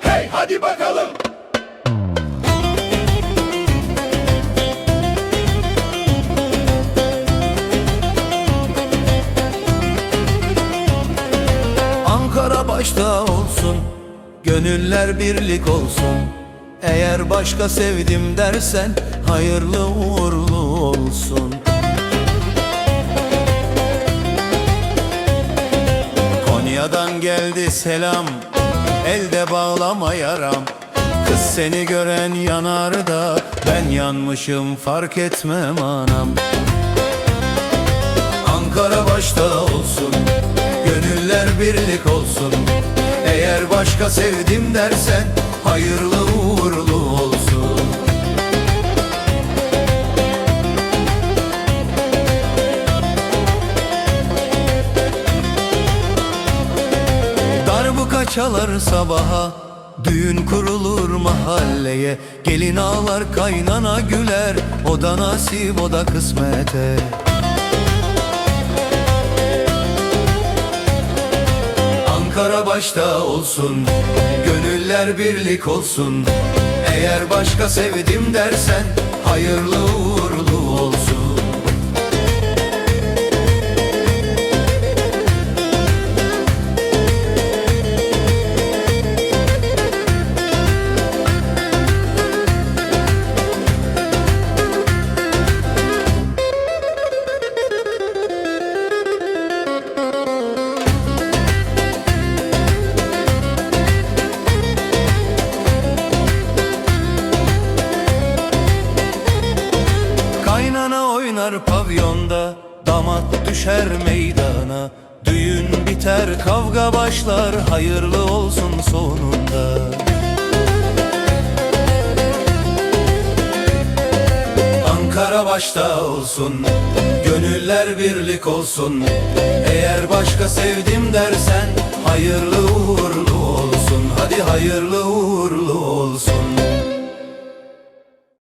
Hey hadi bakalım. Ankara başta olsun Gönüller birlik olsun Eğer başka sevdim dersen Hayırlı uğurlu olsun Konya'dan geldi selam Elde bağlama yaram. Kız seni gören yanar da Ben yanmışım fark etmem anam. Ankara başta olsun Gönüller birlik olsun. Eğer başka sevdim dersen Hayırlı uğurlu çalar sabaha. Düğün kurulur mahalleye. Gelin ağlar kaynana güler. O da nasip o da kısmete. Ankara başta olsun Gönüller birlik olsun. Eğer başka sevdim dersen Hayırlı oynar pavyonda Damat düşer meydana. Düğün biter kavga başlar Hayırlı olsun sonunda. Ankara başta olsun Gönüller birlik olsun. Eğer başka sevdim dersen Hayırlı uğurlu olsun. Hadi hayırlı uğurlu olsun